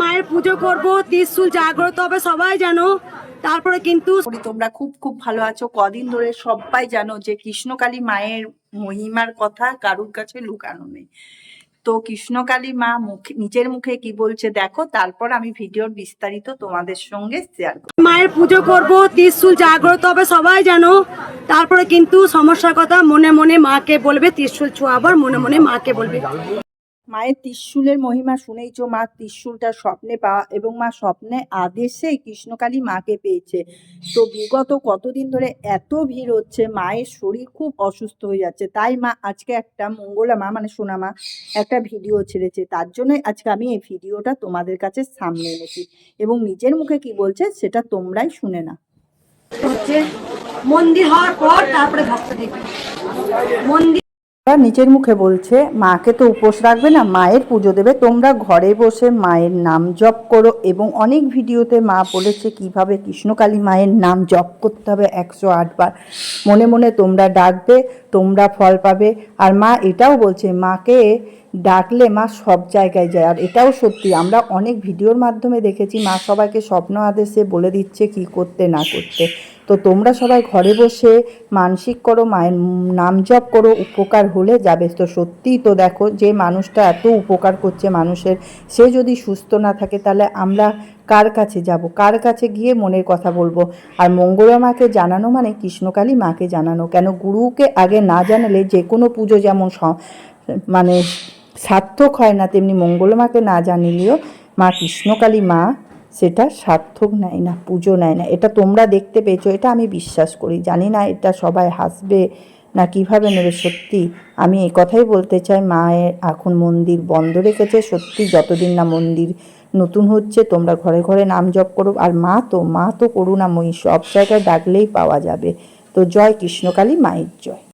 মায়ের পুজো করব ত্রিশুল জাগ্রত হবে সবাই জানো। তারপরে কিন্তু তোমরা খুব খুব ভালো আছো। কদিন ধরে সবাই জানো যে কৃষ্ণকালী মায়ের মহিমার কথা কারুর কাছে লুকানো নেই। তো কৃষ্ণকালী মা মুখে নিজের মুখে কি বলছে দেখো তারপর আমি ভিডিওর বিস্তারিত তোমাদের সঙ্গে শেয়ার করব। মায়ের পুজো করব ত্রিশুল জাগ্রত হবে সবাই জানো। তারপরে কিন্তু সমস্যার কথা মনে মনে মাকে বলবে ত্রিশুল ছোঁয়াবার মনে মনে মাকে বলবে। মায়ের ত্রিশূলের মহিমা শুনেইছো? মা ত্রিশূলটা স্বপ্নে পাওয়া এবং মা স্বপ্নে আদেশে কৃষ্ণকালী মাকে পেয়েছে। তো বিগত কতদিন ধরে এত ভিড় হচ্ছে, মায়ের শরীর খুব অসুস্থ হয়ে যাচ্ছে। তাই মা আজকে একটা মঙ্গলা মা মানে সোনা মা, একটা ভিডিও ছেড়েছে। তার জন্যই আজকে আমি এই ভিডিওটা তোমাদের কাছে সামনে এনেছি। এবং নিজের মুখে কি বলছে সেটা তোমরাই শুনে না মন্দির হওয়ার পর তারপরে ভক্ত দেখবে। মন্দির ওরা নিজের মুখে বলছে, মাকে তো উপোস রাখবে না, মায়ের পুজো দেবে। তোমরা ঘরে বসে মায়ের নাম জপ করো এবং অনেক ভিডিওতে মা বলেছে কীভাবে কৃষ্ণকালী মায়ের নাম জপ করতে হবে একশো আটবার মনে মনে তোমরা ডাকবে, তোমরা ফল পাবে। আর মা এটাও বলছে, মাকে ডাকলে মা সব জায়গায় যায়। আর এটাও সত্যি, আমরা অনেক ভিডিওর মাধ্যমে দেখেছি, মা সবাইকে স্বপ্ন আদেশে বলে দিচ্ছে কি করতে, না করতে। তো তোমরা সবাই ঘরে বসে মানসিক করো, মায়ের নাম জপ করো, উপকার হলে যাবে। তো সত্যিই তো দেখো, যে মানুষটা এত উপকার করছে মানুষের, সে যদি সুস্থ না থাকে তাহলে আমরা কার কাছে যাব? কার কাছে গিয়ে মনের কথা বলব? আর মঙ্গলা মাকে জানানো মানে কৃষ্ণকালী মাকে জানানো। কেন? গুরুকে আগে না জানালে যে কোনো পুজো যেমন মানে সার্থক হয় না, তেমনি মঙ্গলমাকে না জানিলেও মা কৃষ্ণকালী মা, সেটা সার্থক নেয় না, পুজো নেয় না। এটা তোমরা দেখতে পেয়েছ, এটা আমি বিশ্বাস করি। জানি না এটা সবাই হাসবে না কীভাবে নেবে, সত্যি আমি এই কথাই বলতে চাই, মায়ের এখন মন্দির বন্ধ রেখেছে, সত্যি যতদিন না মন্দির নতুন হচ্ছে, তোমরা ঘরে ঘরে নাম জপ করো। আর মা তো মা তো করুণাময়ী, সব জায়গায় ডাকলেই পাওয়া যাবে। তো জয় কৃষ্ণকালী মায়ের জয়।